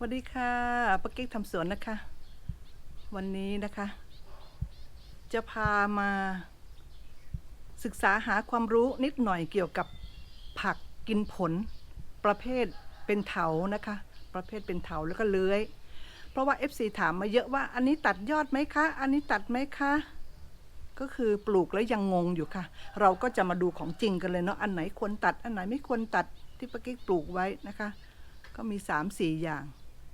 สวัสดีค่ะปักกิ๊กทำสวนนะคะ วันนี้นะคะ จะพามาศึกษาหาความรู้นิดหน่อยเกี่ยวกับผักกินผล ประเภทเป็นเถานะคะ ประเภทเป็นเถาแล้วก็เลื้อย เพราะว่า FC ถามมาเยอะว่าอันนี้ตัดยอดไหมคะ อันนี้ตัดไหมคะ ก็คือปลูกแล้วยังงงอยู่ค่ะ เราก็จะมาดูของจริงกันเลยเนาะอันไหนควรตัด อันไหนไม่ควรตัดที่ปักกิ๊กปลูกไว้นะคะ ก็มี 3 4 อย่าง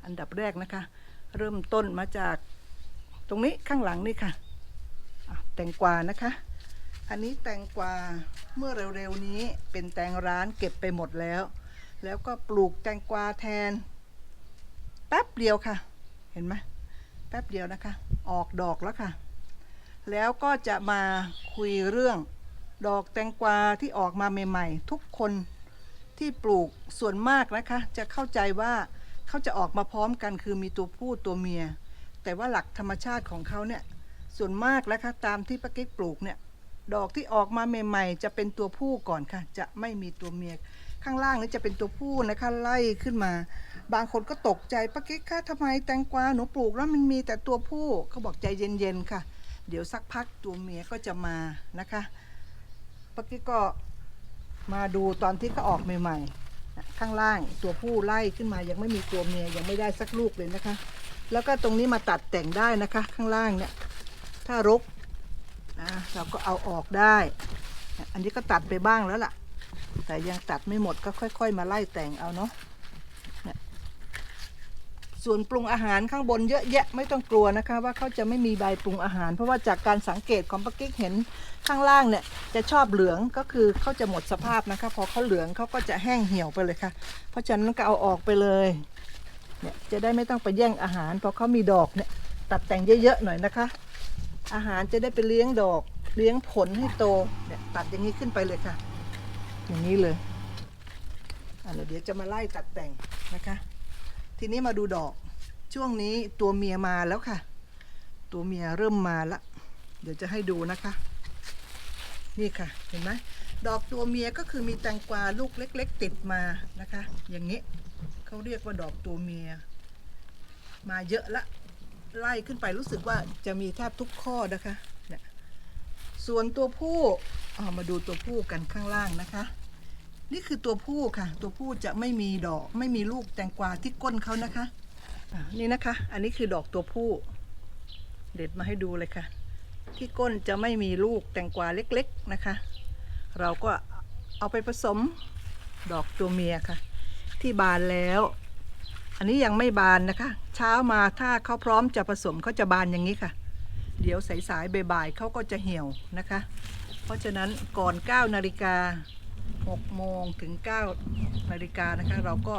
อันดับแรกนะคะ เริ่มต้นมาจากตรงนี้ข้างหลังนี่ค่ะแตงกวานะคะ อันนี้แตงกวาเมื่อเร็วๆนี้เป็นแตงร้านเก็บไปหมดแล้ว แล้วก็ปลูกแตงกวาแทน แป๊บเดียวค่ะ เห็นไหมแป๊บเดียวนะคะ ออกดอกแล้วค่ะ แล้วก็จะมาคุยเรื่องดอกแตงกวาที่ออกมาใหม่ๆ ทุกคนที่ปลูกส่วนมากนะคะ จะเข้าใจว่า เขาจะออกมาพร้อมกันคือมีตัวผู้ตัวเมีย แต่ว่าหลักธรรมชาติของเขาเนี่ยส่วนมากแล้วค่ะตามที่ป้ากิ๊กปลูกเนี่ยดอกที่ออกมาใหม่ๆ จะเป็นตัวผู้ก่อนค่ะ จะไม่มีตัวเมีย ข้างล่างนี่จะเป็นตัวผู้นะคะไล่ขึ้นมา บางคนก็ตกใจป้ากิ๊กค่ะทำไมแตงกวาหนูปลูกแล้วมันมีแต่ตัวผู้เขาบอกใจเย็นๆค่ะ เดี๋ยวสักพักตัวเมียก็จะมานะคะป้ากิ๊กก็มาดูตอนที่เขาออกใหม่ๆ ข้างล่างตัวผู้ไล่ขึ้นมายังไม่มีตัวเมียยังไม่ได้สักลูกเลยนะคะ แล้วก็ตรงนี้มาตัดแต่งได้นะคะ ข้างล่างเนี่ยถ้ารกนะเราก็เอาออกได้ อันนี้ก็ตัดไปบ้างแล้วล่ะ แต่ยังตัดไม่หมดก็ค่อย ๆ มาไล่แต่งเอาเนาะ ส่วนปรุงอาหารข้างบนเยอะแยะไม่ต้องกลัวนะคะ ว่าเขาจะไม่มีใบปรุงอาหาร เพราะว่าจากการสังเกตของปากิ๊กเห็นข้างล่างเนี่ยจะชอบเหลืองก็คือเขาจะหมดสภาพนะคะ พอเขาเหลืองเขาก็จะแห้งเหี่ยวไปเลยค่ะ เพราะฉะนั้นก็เอาออกไปเลยเนี่ยจะได้ไม่ต้องไปแย่งอาหารเพราะเขามีดอกเนี่ยตัดแต่งเยอะๆหน่อยนะคะ อาหารจะได้ไปเลี้ยงดอกเลี้ยงผลให้โตเนี่ยตัดอย่างนี้ขึ้นไปเลยค่ะ อย่างนี้เลยอะเดี๋ยวจะมาไล่ตัดแต่งนะคะ ทีนี้มาดูดอก ช่วงนี้ตัวเมียมาแล้วค่ะ ตัวเมียเริ่มมาละ เดี๋ยวจะให้ดูนะคะ นี่ค่ะ เห็นไหมดอกตัวเมียก็คือมีแตงกวาลูกเล็ก ๆ ติดมานะคะ อย่างนี้เขาเรียกว่าดอกตัวเมีย มาเยอะละ ไล่ขึ้นไปรู้สึกว่าจะมีแทบทุกข้อนะคะเนี่ยส่วนตัวผู้เอามาดูตัวผู้กันข้างล่างนะคะ นี่คือตัวผู้ค่ะ ตัวผู้จะไม่มีดอก ไม่มีลูกแตงกวาที่ก้นเขานะคะอ่านี่นะคะ อันนี้คือดอกตัวผู้ เด็ดมาให้ดูเลยค่ะ ที่ก้นจะไม่มีลูกแตงกวาเล็กๆนะคะ เราก็เอาไปผสมดอกตัวเมียค่ะ ที่บานแล้ว อันนี้ยังไม่บานนะคะ เช้ามาถ้าเขาพร้อมจะผสมเขาจะบานอย่างนี้ค่ะ เดี๋ยวสายๆบ่ายๆเขาก็จะเหี่ยวนะคะ เพราะฉะนั้นก่อน9นาฬิกา 6โมงถึง9นาฬิกานะคะ เราก็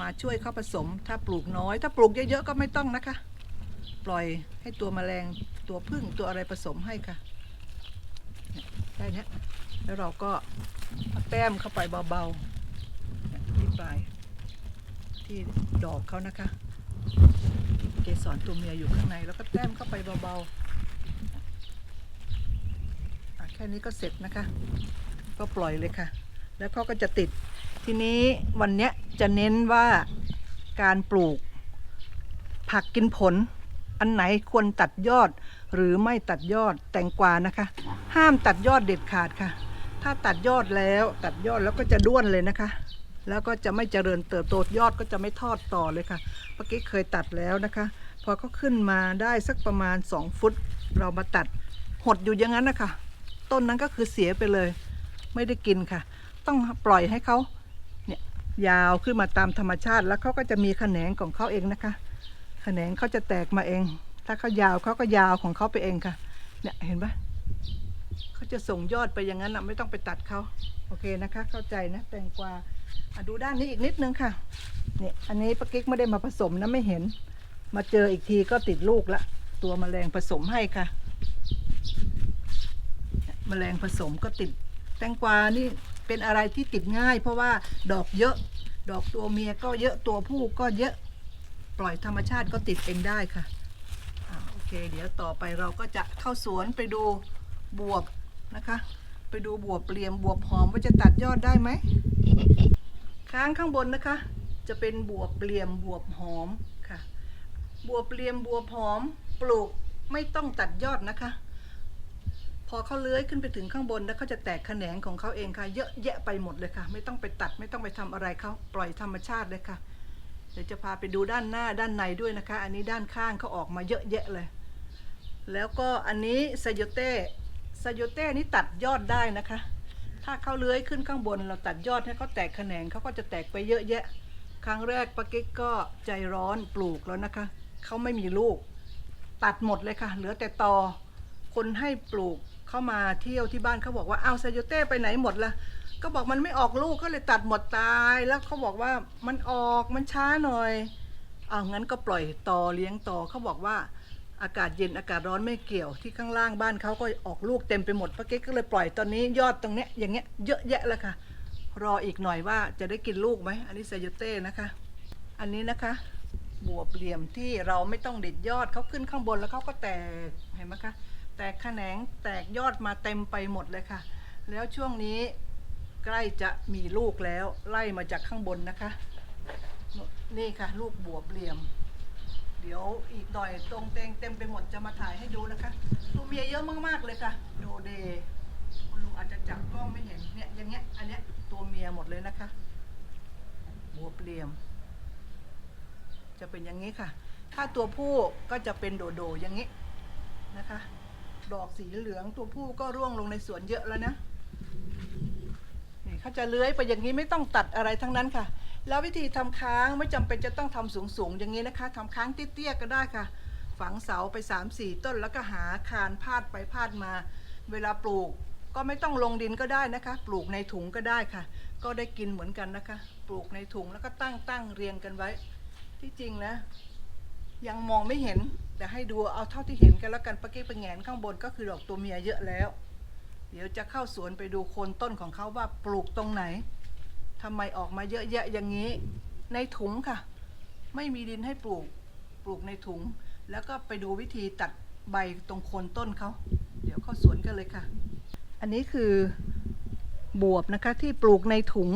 มาช่วยเขาผสม ถ้าปลูกน้อย ถ้าปลูกเยอะๆก็ไม่ต้องนะคะ ปล่อยให้ตัวแมลงตัวพึ่งตัวอะไรผสมให้ค่ะเนี่ยได้เนี้ยแล้วเราก็าแต้มเข้าไปเบาๆที่ปลายที่ดอกเขานะคะ เกสรตัวเมียอยู่ข้างใน แล้วก็แต้มเข้าไปเบาๆแค่นี้ก็เสร็จนะคะ ก็ปล่อยเลยค่ะ แล้วเขาก็จะติดทีนี้วันเนี้ยจะเน้นว่าการปลูก ผักกินผล อันไหนควรตัดยอดหรือไม่ตัดยอดแตงกวานะคะ ห้ามตัดยอดเด็ดขาดค่ะ ถ้าตัดยอดแล้วตัดยอดแล้วก็จะด้วนเลยนะคะ แล้วก็จะไม่เจริญเติบโตยอดก็จะไม่ทอดต่อเลยค่ะเมื่อกี้เคยตัดแล้วนะคะ พอเขาขึ้นมาได้สักประมาณ 2 ฟุต เรามาตัดหดอยู่อย่างนั้นนะคะ ต้นนั้นก็คือเสียไปเลย ไม่ได้กินค่ะ ต้องปล่อยให้เขาเนี่ยยาวขึ้นมาตามธรรมชาติ แล้วเขาก็จะมีแขนงของเขาเองนะคะ แขนงเขาจะแตกมาเอง ถ้าเขายาวเขาก็ยาวของเขาไปเองค่ะ เนี่ยเห็นปะเขาจะส่งยอดไปอย่างนั้นนะไม่ต้องไปตัดเขาโอเคนะคะ เข้าใจนะแตงกวาดูด้านนี้อีกนิดนึงค่ะเนี่ยอันนี้ปากิ๊กไม่ได้มาผสมนะไม่เห็น มาเจออีกทีก็ติดลูกละตัวแมลงผสมให้ค่ะเนี่ยแมลงผสมก็ติด แตงกวานี่เป็นอะไรที่ติดง่าย เพราะว่าดอกเยอะ ดอกตัวเมียก็เยอะตัวผู้ก็เยอะปล่อยธรรมชาติก็ติดเองได้ค่ะอ่าโอเค เดี๋ยวต่อไปเราก็จะเข้าสวนไปดูบวบนะคะ ไปดูบวบเปลี่ยมบวบหอมว่าจะตัดยอดได้ไหมค้างข้างบนนะคะ จะเป็นบวบเปลี่ยมบวบหอมค่ะ บวบเปลี่ยมบวบหอมปลูกไม่ต้องตัดยอดนะคะ พอเขาเลื้อยขึ้นไปถึงข้างบนแล้วเขาจะแตกแขนงของเขาเองค่ะ เยอะแยะไปหมดเลยค่ะ ไม่ต้องไปตัดไม่ต้องไปทำอะไรเขาปล่อยธรรมชาติเลยค่ะ เดี๋ยวจะพาไปดูด้านหน้าด้านในด้วยนะคะ อันนี้ด้านข้างเขาออกมาเยอะแยะเลย แล้วก็อันนี้ไซโยเต้ไซโยเต้นี่ตัดยอดได้นะคะ ถ้าเขาเลื้อยขึ้นข้างบน เราตัดยอดให้เขาแตกแขนงเขาก็จะแตกไปเยอะแยะ ครั้งแรกปากิ๊กก็ใจร้อนปลูกแล้วนะคะเขาไม่มีลูก ตัดหมดเลยค่ะ เหลือแต่ตอคนให้ปลูก เข้ามาเที่ยวที่บ้านเขาบอกว่าเอาไซโยเต้ไปไหนหมดละก็บอกมันไม่ออกลูกก็เลยตัดหมดตายแล้วเขาบอกว่ามันออกมันช้าหน่อยเอางั้นก็ปล่อยต่อเลี้ยงต่อเขาบอกว่าอากาศเย็นอากาศร้อนไม่เกี่ยวที่ข้างล่างบ้านเขาก็ออกลูกเต็มไปหมดป้าเก๊กก็เลยปล่อยตอนนี้ยอดตรงเนี้ยอย่างเงี้ยเยอะแยะแล้วค่ะ รออีกหน่อยว่าจะได้กินลูกไหมอันนี้ไซโยเต้นะคะ อันนี้นะคะบวบเหลี่ยมที่เราไม่ต้องเด็ดยอดเขาขึ้นข้างบนแล้วเขาก็แตกเห็นไหมคะ แตกแขนงแตกยอดมาเต็มไปหมดเลยค่ะ แล้วช่วงนี้ใกล้จะมีลูกแล้วไล่มาจากข้างบนนะคะ นี่ค่ะ ลูกบวบเหลี่ยม เดี๋ยวอีกหน่อยตรงเตงเต็มไปหมดจะมาถ่ายให้ดูนะคะตัวเมียเยอะมากๆเลยค่ะ โดเดคุณลุงอาจจะจับกล้องไม่เห็นเนี่ยอย่างเงี้ยอันเนี้ยตัวเมียหมดเลยนะคะบวบเหลี่ยม จะเป็นอย่างนี้ค่ะ ถ้าตัวผู้ก็จะเป็นโดโดอย่างนี้นะคะ ดอกสีเหลืองตัวผู้ก็ร่วงลงในสวนเยอะแล้วนะนี่เขาจะเลื้อยไปอย่างนี้ไม่ต้องตัดอะไรทั้งนั้นค่ะ แล้ววิธีทำค้างไม่จำเป็นจะต้องทำสูงๆอย่างนี้นะคะทำค้างเตี้ยๆก็ได้ค่ะ ฝังเสาไป3 4ต้นแล้วก็หาคานพาดไปพาดมา เวลาปลูกก็ไม่ต้องลงดินก็ได้นะคะ ปลูกในถุงก็ได้ค่ะ ก็ได้กินเหมือนกันนะคะ ปลูกในถุงแล้วก็ตั้งตั้งเรียงกันไว้ ที่จริงนะ ยังมองไม่เห็น แต่ให้ดูเอาเท่าที่เห็นกันแล้วกันปะเก๊กไปแงนข้างบนก็คือดอกตัวเมียเยอะแล้ว เดี๋ยวจะเข้าสวนไปดูโคนต้นของเขาว่าปลูกตรงไหนทำไมออกมาเยอะแยะอย่างนี้ ในถุงค่ะ ไม่มีดินให้ปลูกปลูกในถุง แล้วก็ไปดูวิธีตัดใบตรงโคนต้นเขาเดี๋ยวเข้าสวนกันเลยค่ะ อันนี้คือบวบนะคะที่ปลูกในถุง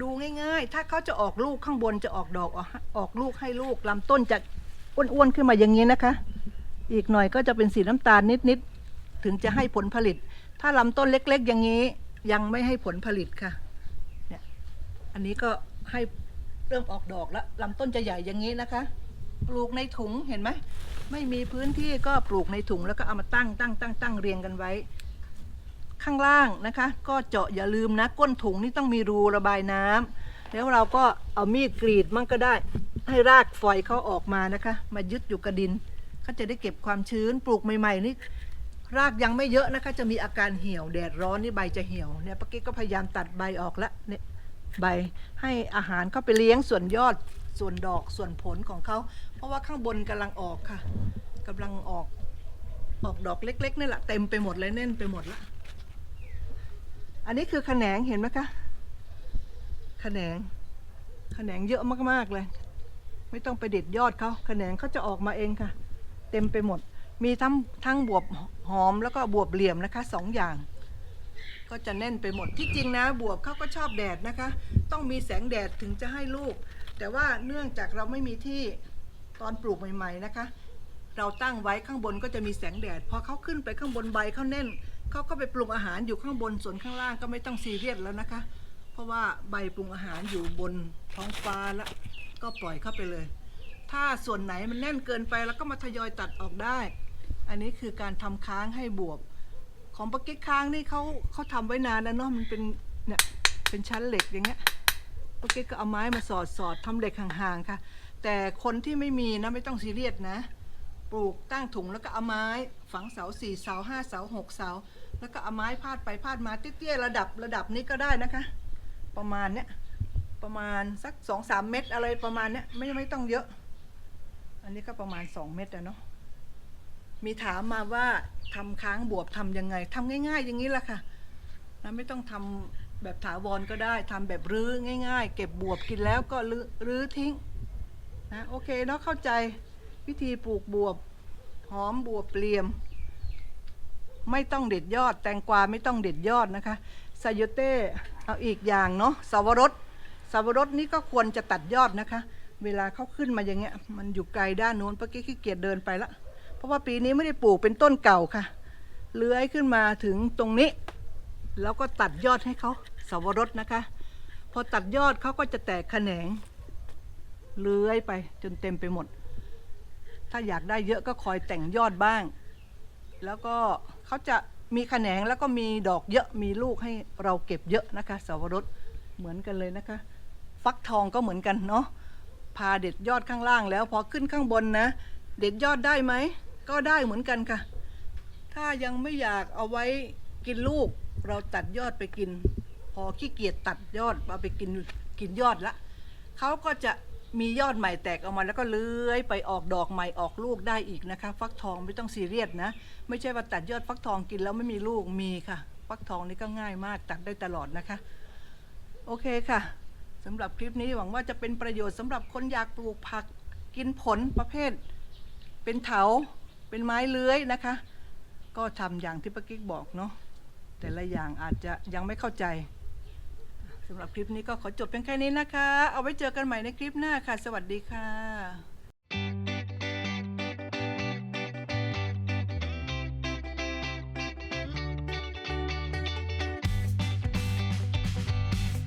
ดูง่ายๆ ถ้าเขาจะออกลูกข้างบนจะออกดอกออกลูกให้ลูกลำต้นจะ อ้วนๆขึ้นมาอย่างนี้นะคะ อีกหน่อยก็จะเป็นสีน้ำตาลนิดๆถึงจะให้ผลผลิต ถ้าลำต้นเล็ก ๆ อย่างนี้ยังไม่ให้ผลผลิตค่ะเนี่ยอันนี้ก็ให้เริ่มออกดอกแล้วลำต้นจะใหญ่อย่างนี้นะคะ ปลูกในถุงเห็นไหมไม่มีพื้นที่ก็ปลูกในถุงแล้วก็เอามาตั้งตั้งตั้งตั้งเรียงกันไว้ ข้างล่างนะคะ ก็เจาะอย่าลืมนะ ก้นถุงนี่ต้องมีรูระบายน้ำแล้วเราก็เอามีดกรีดมันก็ได้ ให้รากฝอยเขาออกมานะคะ มายึดอยู่กับดินเขาจะได้เก็บความชื้นปลูกใหม่ ๆ นี่รากยังไม่เยอะนะคะ จะมีอาการเหี่ยวแดดร้อนนี่ใบจะเหี่ยวเนี่ยป้ากิ๊กก็พยายามตัดใบออกแล้วเนี่ยใบให้อาหารเข้าไปเลี้ยงส่วนยอดส่วนดอกส่วนผลของเขาเพราะว่าข้างบนกำลังออกค่ะกำลังออกออกดอกเล็กๆนี่แหละเต็มไปหมดเลยแน่นไปหมดละอันนี้คือแขนงเห็นไหมคะแขนงแขนงเยอะมากๆเลย ไม่ต้องไปเด็ดยอดเขาแขนงเขาจะออกมาเองค่ะ เต็มไปหมด มีทั้งทั้งบวบหอมแล้วก็บวบเหลี่ยมนะคะสองอย่าง ก็จะแน่นไปหมดที่จริงนะบวบเขาก็ชอบแดดนะคะ ต้องมีแสงแดดถึงจะให้ลูก แต่ว่าเนื่องจากเราไม่มีที่ตอนปลูกใหม่ ๆนะคะ เราตั้งไว้ข้างบนก็จะมีแสงแดดพอเขาขึ้นไปข้างบนใบเขาแน่นเขาก็ไปปรุงอาหารอยู่ข้างบนส่วนข้างล่างก็ไม่ต้องซีเรียสแล้วนะคะ เพราะว่าใบปรุงอาหารอยู่บนท้องฟ้าแล้ว ก็ปล่อยเข้าไปเลย ถ้าส่วนไหนมันแน่นเกินไปแล้วก็มาทยอยตัดออกได้ อันนี้คือการทำค้างให้บวบ ของปากิ๊กค้างนี่เขาเขาทำไว้นานแล้วเนาะมันเป็นเนี่ยเป็นชั้นเหล็กอย่างเงี้ยปากิ๊กก็เอาไม้มาสอดสอดทำเหล็กห่างๆค่ะ แต่คนที่ไม่มีนะไม่ต้องซีเรียสนะ ปลูกตั้งถุงแล้วก็เอาไม้ ฝังเสาสี่เสาห้าเสาหกเสาแล้วก็เอาไม้พาดไปพาดมาเตี้ยๆระดับระดับนี้ก็ได้นะคะ ประมาณเนี้ย ประมาณสักสองสามเม็ดอะไรประมาณเนี้ยไม่ไม่ต้องเยอะ อันนี้ก็ประมาณสองเม็ดอะเนาะมีถามมาว่าทำค้างบวบทำยังไงทำง่าย ๆ อย่างนี้แหละค่ะนะไม่ต้องทำแบบถาวรก็ได้ทำแบบรื้อง่าย ๆ เก็บบวบกินแล้วก็รื้อรื้อทิ้งนะโอเคเนาะเข้าใจวิธีปลูกบวบหอมบวบเปลี่ยม ไม่ต้องเด็ดยอด แตงกวาไม่ต้องเด็ดยอดนะคะไซโยเต้เอาอีกอย่างเนาะสวรส สับปะรดนี่ก็ควรจะตัดยอดนะคะ เวลาเขาขึ้นมาอย่างเงี้ย มันอยู่ไกลด้านนู้นเมื่อกี้ขี้เกียจเดินไปละ เพราะว่าปีนี้ไม่ได้ปลูกเป็นต้นเก่าค่ะ เลื้อยขึ้นมาถึงตรงนี้ แล้วก็ตัดยอดให้เขาสับปะรดนะคะ พอตัดยอดเขาก็จะแตกแขนง เลื้อยไปจนเต็มไปหมด ถ้าอยากได้เยอะก็คอยแต่งยอดบ้าง แล้วก็เขาจะมีแขนงแล้วก็มีดอกเยอะมีลูกให้เราเก็บเยอะนะคะสับปะรดเหมือนกันเลยนะคะ ฟักทองก็เหมือนกันเนาะพาเด็ดยอดข้างล่างแล้วพอขึ้นข้างบนนะ เด็ดยอดได้ไหม ก็ได้เหมือนกันค่ะ ถ้ายังไม่อยากเอาไว้กินลูก เราตัดยอดไปกิน พอขี้เกียจตัดยอดเอาไปกินกินยอดละเขาก็จะมียอดใหม่แตกออกมาแล้วก็เลื้อยไปออกดอกใหม่ออกลูกได้อีกนะคะ ฟักทองไม่ต้องซีเรียสนะ ไม่ใช่ว่าตัดยอดฟักทองกินแล้วไม่มีลูกมีค่ะ ฟักทองนี่ก็ง่ายมากตัดได้ตลอดนะคะ โอเคค่ะ สำหรับคลิปนี้หวังว่าจะเป็นประโยชน์สำหรับคนอยากปลูกผักกินผลประเภท เป็นเถา เป็นไม้เลื้อยนะคะ ก็ทำอย่างที่ป้ากิ๊กบอกเนาะแต่ละอย่างอาจจะยังไม่เข้าใจสำหรับคลิปนี้ก็ขอจบเพียงแค่นี้นะคะ เอาไว้เจอกันใหม่ในคลิปหน้าค่ะ สวัสดีค่ะ